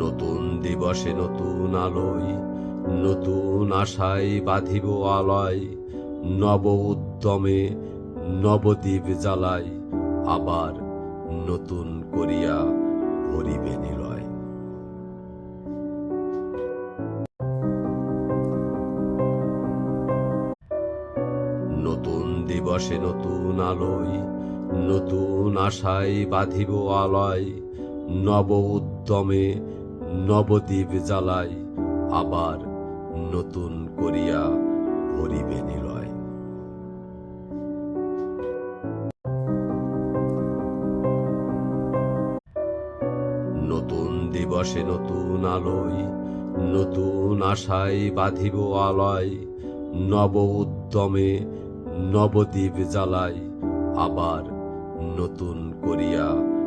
নতুন দিবসে নতুন আলোয়, নতুন আশায় বাঁধিব আলয়, নব উদ্যমে নবদ্বীপ জ্বালাই আবার নতুন করিয়া ভরিবে নিলয়। নতুন দিবসে নতুন আলোয়, নতুন আশায় বাঁধিব আলয়, নব উদ্যমে নবদ্বীপ জ্বালাই আবার নতুন করিয়া ভরিবে নিলয়। নতুন দিবসে নতুন আলোয়, নতুন আশায় বাঁধিব আলয়, নব উদ্যমে নবদ্বীপ জ্বালাই আবার নতুন করিয়া